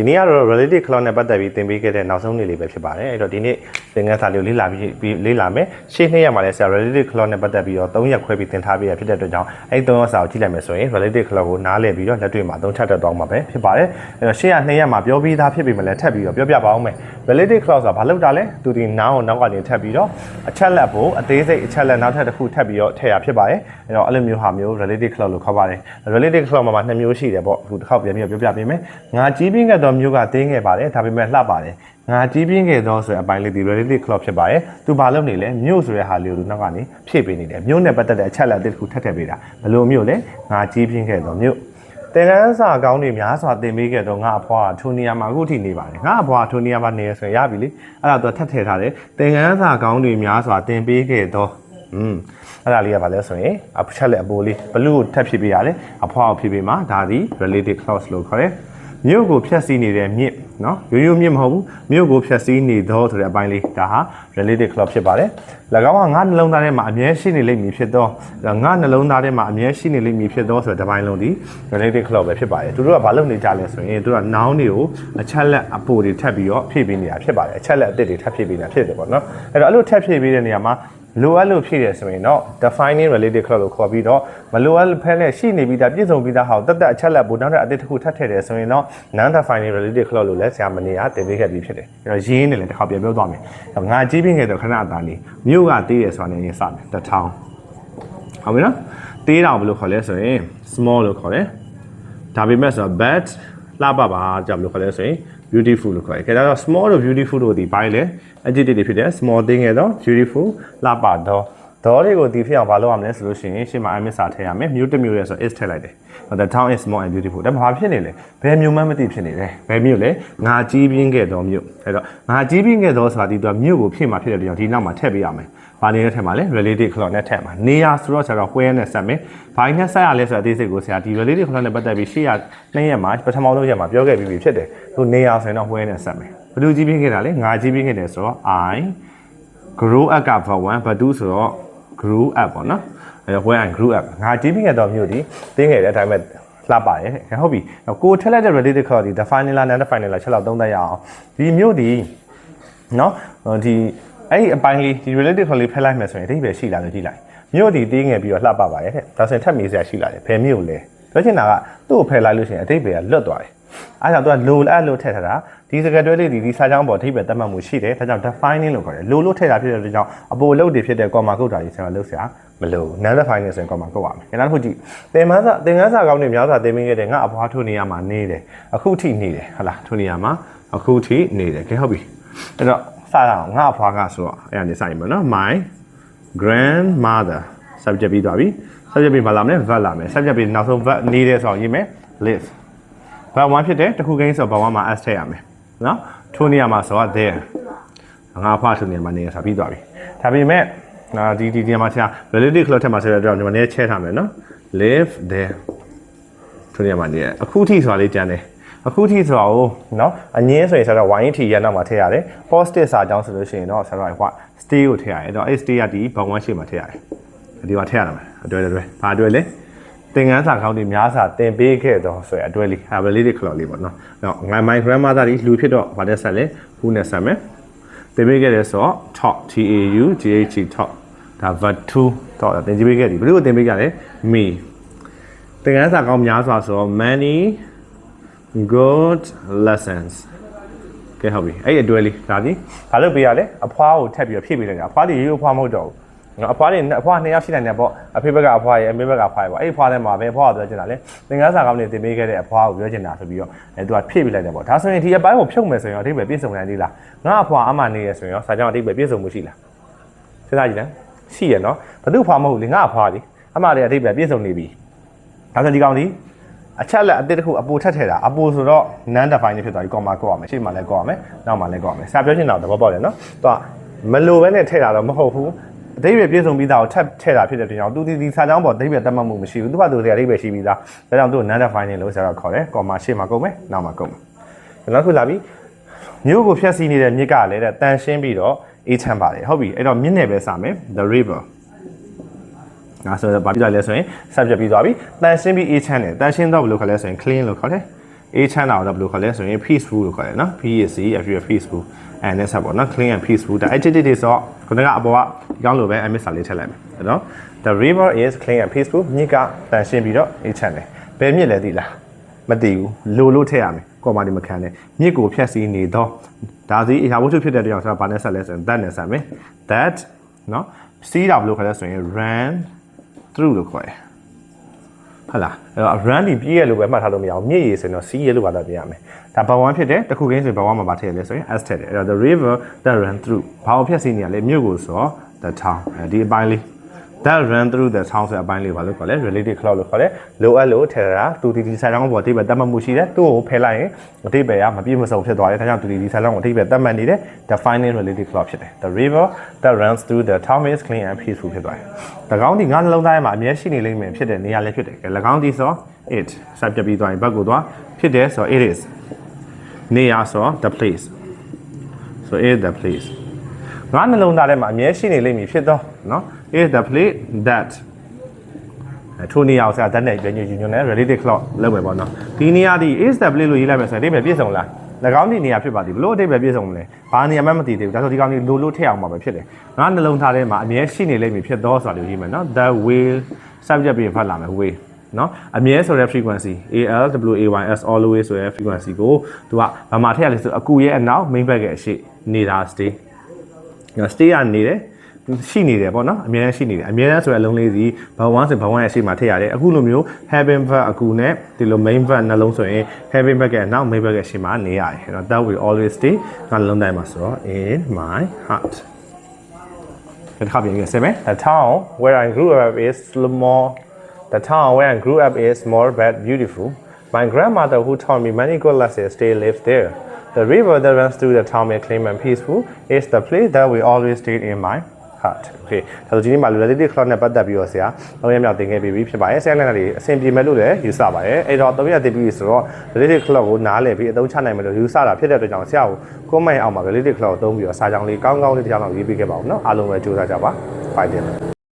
ဒီနေ့ကတော့ relative clause နဲ့ပတ်သက်ပြီးသင်ပေးခဲ့တဲ့နောက်ဆုံးနေ့လေးပဲဖြစ်ပါတယ်အဲ့တော့ဒီနေ့ သင်ခန်းစာလေးကိုလေ့လာပြီးပြီးလေ့လာမယ်ရှေ့နှစ်ရက်မှာလည်းဆရာ relative clause နဲ့ပတ်သက်ပြီးတော့3ရက်ခွဲပြီးသင်ထားပေးရဖြစ်တဲ့အတွက်ကြောင့်အဲ့ဒီ3ရက်စာကိုကြည့်လိုက်မယ်ဆိုရင် relative clause ကိုနားလည်ပြီးတော့လက်တွေ့မှာသုံးချတတ်သွားမှာပဲဖြစ်ပါတယ်အဲ့တော့ရှေ့ကနှစ်ရက်မှာပြောပြီးသားဖြစ်ပြီမလဲထပ်ပြီးတော့ပြောပြပါအောင်မယ် relative clause ဆိုတာဘာလို့တာလဲသူဒီ noun ကိုနောက်ကနေထပ်ပြီးတော့အချက်လက်ဖို့အသေးစိတ်အချက်လက်နောက်ထပ်တစ်ခုထပ်ပြီးတော့ထည့်ရဖြစ်ပါတယ်အဲ့တော့အဲ့လိုမျိုးဟာမျိုး relative clause လို့ခေါ်ပါတယ် relative clause မှာမှာနှစ်မျိုးရှိတယ်ပေါ့အခုတစ်ခေါက်ပြန်ပြီးတော့ပြောပြပေးမယ်ငါကြီးပြင်းခဲ့သောမျိုးကတင်းခဲ့ပါတယ်ဒါပေမဲ့လှပါတယ်ငါကြီးပြင်းခဲ့သောဆိုတဲ့အပိုင်းလေးဒီ relative clause ဖြစ်ပါတယ်သူဘာလုပ်နေလဲမြို့ဆိုတဲ့ဟာလေးကိုသူနောက်ကနေဖြည့်ပေးနေတယ်မြို့နဲ့ပတ်သက်တဲ့အချက်လက်အသစ်တစ်ခုထပ်ထည့်ပေးတာဘယ်လိုမြို့လဲငါကြီးပြင်းခဲ့သောမြို့တင်ကန်းစာကောင်းတွေများစွာတင်ပေးခဲ့တော့ငါအဖွားကထိုနေရာမှာအခုထိနေပါတယ်ငါအဖွားထိုနေရာမှာနေရဆိုရင်ရပြီလေအဲ့ဒါသူထပ်ထည့်ထားတယ်တင်ကန်းစာကောင်းတွေများစွာတင်ပေးခဲ့တော့อืมအဲ့ဒါလေးကဘာလဲဆိုရင်အချက်လက်အပိုးလေးဘလူးကိုထပ်ဖြည့်ပေးရတယ်အဖွားကိုဖြည့်ပေးမှာဒါဒီ related clause လို့ခေါ်တယ် မြို့ကိုဖြတ်စည်းနေတဲ့မြစ်နော်ရိုးရိုးမြစ်မဟုတ်ဘူးမြို့ကိုဖြတ်စည်းနေသောဆိုတဲ့အပိုင်းလေးဒါဟာ related clause ဖြစ်ပါတယ်၎င်းကငါနှလုံးသားထဲမှာအမြဲရှိနေလိမ့်မည်ဖြစ်သောငါနှလုံးသားထဲမှာအမြဲရှိနေလိမ့်မည်ဖြစ်သောဆိုတဲ့ပိုင်းလုံးဒီ related clause ပဲဖြစ်ပါတယ်သူတို့ကဘာလုပ်နေကြလဲဆိုရင်သူတို့က noun တွေကိုအချက်လက်အပိုတွေထပ်ပြီးတော့ဖြည့်ပေးနေတာဖြစ်ပါတယ်အချက်လက်အသစ်တွေထပ်ဖြည့်ပေးနေတာဖြစ်တယ်ပေါ့နော်အဲ့တော့အဲ့လိုထပ်ဖြည့်ပေးတဲ့နေရာမှာ လိုအပ်လို့ဖြည့်ရဆိုရင်တော့ defining related clause ကိုခေါ်ပြီးတော့မလိုအပ်ဖဲနဲ့ရှိနေပြီးသားပြည့်စုံပြီးသားဟာကိုတက်တက်အချက်လက်ပိုနောက်တဲ့အသစ်တစ်ခုထပ်ထည့်တယ်ဆိုရင်တော့ non defining related clause လို့လည်းဆရာမနေရတင်ပေးခဲ့ပြီးဖြစ်တယ်အဲ့တော့ရင်းနေလည်းတစ်ခါပြန်ပြောသွားမယ်ငါကြီးပြင်းခဲ့တော့ခဏအသားလေးမြို့ကတေးရဆိုတာနဲ့ရင်စမယ်တစ်ထောင်ဟုတ်ပြီနော်တေးတောင်ဘယ်လိုခေါ်လဲဆိုရင် small လို့ခေါ်တယ်ဒါပေမဲ့ဆိုတော့ bad လှပပါကြောင့်ဘယ်လိုခေါ်လဲဆိုရင် beautiful လို့ခေါ်တယ်။ဒါတော့ small တို့ beautiful တို့ဒီပိုင်းလေ adjective တွေဖြစ်တယ် small thing ရဲ့တော့ beautiful လှပတော့ ဒေါ်တွေကိုဒီဖြစ်အောင်မလုပ်ရမလဲဆိုလို့ရှိရင်ရှေ့မှာ I miss စာထည့်ရမယ်မြို့တစ်မြို့ရဲဆို is ထည့်လိုက်တယ်။ the town is small and beautiful ဒါမှဘာဖြစ်နေလဲဘယ်မြို့မှမသိဖြစ်နေလဲဘယ်မြို့လဲငါကြီးပြင်းခဲ့တော့မြို့အဲ့တော့ငါကြီးပြင်းခဲ့တော့ဆိုတာဒီတော့မြို့ကိုဖြစ်မှာဖြစ်တဲ့ကြောင့်ဒီနောက်မှာထည့်ပေးရမယ်။ဘာနေနဲ့ထည့်မှာလဲ related clause နဲ့ထည့်မှာနေရာဆိုတော့ဆရာတော့ where နဲ့ဆက်မယ်။ဘာနဲ့ဆက်ရလဲဆိုတဲ့အသေးစိတ်ကိုဆရာဒီ related clause နဲ့ပတ်သက်ပြီးရှေ့ရနှစ်ရက်မှာပထမဆုံးရက်မှာပြောခဲ့ပြီးပြီဖြစ်တယ်။သူနေရာဆိုရင်တော့ where နဲ့ဆက်မယ်။ဘယ်လိုကြီးပြင်းခဲ့တာလဲငါကြီးပြင်းခဲ့တယ်ဆိုတော့ I grow up က verb 1 verb 2ဆိုတော့ grew up ပေါ့နော်အဲတော့ when I grew up ငါကြီးပြင်းခဲ့တော့မြို့ဒီတင်းခဲ့တယ်ဒါပေမဲ့လှပါတယ်တဲ့ဟုတ်ပြီကိုထက်လိုက်တဲ့ related clause ဒီ define လား non define လားချက်လောက်သုံးသပ်ရအောင်ဒီမြို့ဒီနော်ဒီအဲ့ဒီအပိုင်းလေးဒီ related clause လေးဖယ်လိုက်မယ်ဆိုရင်အဓိပ္ပာယ်ရှိလာလို့ကြည့်လိုက်မြို့ဒီတင်းငယ်ပြီးတော့လှပပါတယ်တဲ့ဒါဆိုရင်ထပ်မေးစရာရှိလာတယ်ဘယ်မြို့လဲ ပြောချင်တာကသူ့ကိုဖယ်လိုက်လို့ရှိရင်အဓိပ္ပာယ်ကလွတ်သွားတယ်အဲဒါကြောင့်သူကလိုအဲ့လိုထည့်ထားတာဒီစကားတွဲလေးဒီဒီစာကြောင်းပေါ်အဓိပ္ပာယ်သတ်မှတ်မှုရှိတယ်ဒါကြောင့် defining လို့ခေါ်တယ်လိုလို့ထည့်တာဖြစ်တဲ့အတွက်ကြောင့်အပိုလုတ်တွေဖြစ်တဲ့ comma ကုတ်တာကြီးဆရာလုတ်ဆရာမလို့ non defining ဆိုရင် comma ကုတ်ရမယ်။ဒါနောက်တစ်ခုကြည့်သင်မန်းစာသင်ခန်းစာကောင်းတွေများစွာသင်ပေးခဲ့တဲ့ငါအဖွားထိုနေရမှာနေတယ်အခုထိနေတယ်ဟုတ်လားထိုနေရမှာအခုထိနေတယ်ကဲဟုတ်ပြီအဲ့တော့စရအောင်ငါအဖွားကဆိုတော့အဲ့ဒါနေဆိုင်ပါနော် my grandmother subject ပြီးသွားပြီ subject ပြီးမလာမလဲ verb လာမယ် subject ပြီးနောက်ဆုံး verb နေတယ်ဆိုတော့ရေးမယ် live ဘာ1ဖြစ်တယ်တခုကိန်းဆိုဘာ1မှာ s ထည့်ရမယ်နော်ထိုနေရာမှာဆိုတော့ there ငါဖားထိုနေရာမှာနေရဆိုပြီးသွားပြီဒါပေမဲ့အာဒီဒီဒီမှာဆရာ relative clause ထက်မှာဆိုတော့ဒီမှာနေချဲထားမယ်နော် live there ထိုနေရာမှာနေရအခုထိဆိုတာလေးကြမ်းတယ်အခုထိဆိုတော့နော်အငင်းဆိုရင်ဆိုတော့ y ထီရနောက်မှာထည့်ရတယ် positive စာကြောင်းဆိုလို့ရှိရင်တော့ဆိုတော့ဟို stay ကိုထည့်ရတယ်အဲ့တော့ stay ကဒီဘာ1ရှိမှာထည့်ရတယ် ဒီမှာထည့်ရမှာအတွဲတွဲဘာအတွဲလဲသင်ခန်းစာကောင်းတွေများစွာသင်ပေးခဲ့တော့ဆိုရအတွဲလေးဟာ related clause လေးပေါ့နော်။တော့ my grandmother ဒီလူဖြစ်တော့ဗာတဲ့ဆက်လဲ who နဲ့ဆက်မယ်။သင်ပေးခဲ့တယ်ဆိုတော့ talk T A U G H T talk ဒါ verb 2တော့သင်ကြည့်ပေးခဲ့ပြီဘယ်လိုသင်ပေးကြလဲ me သင်ခန်းစာကောင်းများစွာဆိုတော့ many good lessons ကဲဟုတ်ပြီအဲ့ဒီအတွဲလေးဒါဒီဘာလို့ပေးရလဲအဖွားကိုထပ်ပြီးတော့ဖြည့်ပေးလိုက်တာအဖွားတွေရိုးရိုးအဖွားမဟုတ်တော့ဘူးနော် အဖွားတွေအဖွားနှစ်ယောက်ရှိနိုင်တယ်ပေါ့အဖေဘက်ကအဖွားရဲ့အမေဘက်ကအဖွားရဲ့ပေါ့အဲ့ဒီအဖွားထဲမှာပဲအဖွားကပြောချင်တာလေသင်္ကန်းစာကောင်းနေတင်ပေးခဲ့တဲ့အဖွားကိုပြောချင်တာဆိုပြီးတော့အဲသူကဖြည့်ပေးလိုက်တယ်ပေါ့ဒါဆိုရင်ဒီအပိုင်းကိုဖြုတ်မယ်ဆိုရင်အတိတ်ပဲပြည့်စုံနိုင်သေးလားငါအဖွားအမှနေရဆိုရင်ရောစာကြောင်းအတိတ်ပဲပြည့်စုံမှုရှိလားစဉ်းစားကြည့်လားရှိရနော်ဘသူအဖွားမဟုတ်လေငါအဖွားလေအမှလည်းအတိတ်ပဲပြည့်စုံနေပြီဒါဆိုဒီကောင်ဒီအချက်လက်အတစ်တစ်ခုအပိုထက်ထည့်တာအပိုဆိုတော့ non define ဖြစ်သွားပြီ comma ကောက်ရမယ်ရှေ့မှာလည်းကောက်ရမယ်နောက်မှာလည်းကောက်ရမယ်ဆရာပြောချင်တာသဘောပေါက်တယ်နော်သူကမလိုပဲနဲ့ထည့်တာတော့မဟုတ်ဘူး အတိတ်ပဲပြည့်စုံပြီးသားကိုထပ်ထည့်တာဖြစ်တဲ့အတွက်ကြောင့်သူဒီဒီစာကြောင်းပေါ်အတိတ်ပဲတတ်မှတ်မှုမရှိဘူးသူကသူတွေအတိတ်ပဲရှိပြီးသားဒါကြောင့်သူ့ non define လို့ဆရာကခေါ်တယ် comma ရှေ့မှာကုန်မယ်နောက်မှာကုန်မယ်နောက်ခုလာပြီမြို့ကိုဖျက်ဆီးနေတဲ့မြစ်ကလည်းတဲ့တန်ရှင်းပြီးတော့အေးချမ်းပါတယ်ဟုတ်ပြီအဲ့တော့မြစ်နယ်ပဲစမယ် the river ငါဆိုတော့ဗာပြလိုက်လဲဆိုရင် subject ပြီးသွားပြီတန်ရှင်းပြီးအေးချမ်းတယ်တန်ရှင်းတော့ဘယ်လိုခေါ်လဲဆိုရင် clean လို့ခေါ်တယ် အေးချမ်းတာတော့ဘယ်လိုခေါ်လဲဆိုရင် peaceful လို့ခေါ်တယ်နော် P E C F U peaceful အဲနဲ့ဆက်ပေါ့နော် clean and peaceful ဒါ adjective တွေဆိုတော့ခုနကအပေါ်ကဒီကောင်းလိုပဲ MS စာလေးထည့်လိုက်မယ်နော် The river is clean and peaceful မြစ်ကတန်ရှင်းပြီးတော့အေးချမ်းတယ်ဘယ်မြစ်လဲသိလားမသိဘူးလိုလို့ထည့်ရမယ်ကော်မာဒီမခံနဲ့မြစ်ကိုဖြတ်စီးနေတော့ဒါစီအရာဝတ္ထုဖြစ်တဲ့တရားဆိုတာဘာနဲ့ဆက်လဲဆိုရင် that နဲ့ဆက်မယ် that နော်စီးတာဘယ်လိုခေါ်လဲဆိုရင် ran through လို့ခေါ်တယ် ဟုတ်လားအဲ့တော့ run ဒီပြည့်ရလို့ပဲမှတ်ထားလို့မရအောင်မြစ်ရည်ဆိုရင်တော့ sea ရလို့ပါတော့ပြရမယ်ဒါဘဝ1ဖြစ်တယ်တစ်ခုချင်းဆိုဘဝမှာမထည့်ရလဲဆိုရင် s ထည့်တယ်အဲ့တော့ the river that ran through ဘာကိုဖြတ်စီးနေရလဲမြို့ကိုဆိုတော့ the town အဲဒီအပိုင်းလေး that ran through the town ဆိုတဲ့အပိုင်းလေးဘာလို့ခေါ်လဲ related clause လို့ခေါ်လဲလိုအပ်လို့ထည့်တာသူဒီဒီဆိုင်တောင်းပေါ်အတိပဲတတ်မှတ်မှုရှိတယ်သူ့ကိုဖယ်လိုက်ရင်အတိပဲကမပြည့်မစုံဖြစ်သွားတယ်ဒါကြောင့်သူဒီဒီဆိုင်တောင်းကိုအတိပဲတတ်မှတ်နေတဲ့ defining related clause ဖြစ်တယ် the river that runs through the town is clean and peaceful ဖြစ်သွားတယ်၎င်းဒီငါးနှလုံးသားထဲမှာအမြဲရှိနေလိမ့်မယ်ဖြစ်တဲ့နေရာလည်းဖြစ်တယ်ကဲ၎င်းဒီဆို it ဆက်ပြပြီးသွားရင်ဘက်ကိုသွားဖြစ်တယ်ဆို it is နေရာဆို the place so it is the place ငါးနှလုံးသားထဲမှာအမြဲရှိနေလိမ့်မည်ဖြစ်တော့เนาะ is the place that အဲထိုနေရာကိုဆရာဓာတ်နဲ့ပြန်ညွှန်ညွှန်နဲ့ related clause လုပ်မယ်ပေါ့နော်ဒီနေရာဒီ is the place လို့ရေးလိုက်မယ်ဆိုရင်အဓိပ္ပာယ်ပြည့်စုံလား၎င်းဒီနေရာဖြစ်ပါသည်ဘလို့အဓိပ္ပာယ်ပြည့်စုံမလဲဘာနေရာမှမသိသေးဘူးဒါဆိုဒီကောင်ဒီလိုလိုထည့်အောင်ပါပဲဖြစ်တယ်ငါနှလုံးသားထဲမှာအမြဲရှိနေလိမ့်မည်ဖြစ်တော့ဆိုတာလို့ရေးမယ်နော် the will subject ပြီးဖတ်လာမယ် will နော်အမြဲဆိုတဲ့ frequency AL W A Y S always ဆိုတဲ့ frequency ကိုသူကဘာမှထည့်ရလဲဆိုအကူရဲ့အနောက် main back ရဲ့အရှိနေတာ stay နော် stay ကနေတယ် ရှိနေတယ်ပေါ့နော်အများအားရှိနေတယ်အများအားဆိုတဲ့အလုံးလေးစီဘာဝန်းဆိုဘာဝန်းရဲ့အရှိမှထည့်ရတယ်အခုလိုမျိုး having verb အကူနဲ့ဒီလို main verb နှလုံးဆိုရင် having verb ရဲ့နောက် main verb ရဲ့အရှိမှနေရတယ်အဲ့တော့ that will always stay ငါလုံးတိုင်းမှာဆိုတော့ in my heart ဒီတစ်ခါပြန်ကြည့်စမယ် the town where i grew up is more the town where i grew up is more but beautiful my grandmother who taught me many good lessons still lives there the river that runs through the town is clean and peaceful is the place that we always stay in my heart okay ဒါဆိုဒီနေ့မှာ relative clause နဲ့ပတ်သက်ပြီးတော့ဆရာ၃ရက်မြောက်သင်ခဲ့ပြီးပြီဖြစ်ပါတယ်ဆရာလည်းလည်းအဆင်ပြေမယ်လို့လည်းယူဆပါတယ်အဲ့တော့၃ရက်သင်ပြီးဆိုတော့ relative clause ကိုနားလည်ပြီးအသုံးချနိုင်မယ်လို့ယူဆတာဖြစ်တဲ့အတွက်ကြောင့်ဆရာကို comment အောက်မှာ relative clause ကိုသုံးပြီးတော့စာကြောင်းလေးကောင်းကောင်းလေးတစ်ကြောင်းလောက်ရေးပေးခဲ့ပါဦးเนาะအားလုံးပဲကြိုးစားကြပါ bye တင်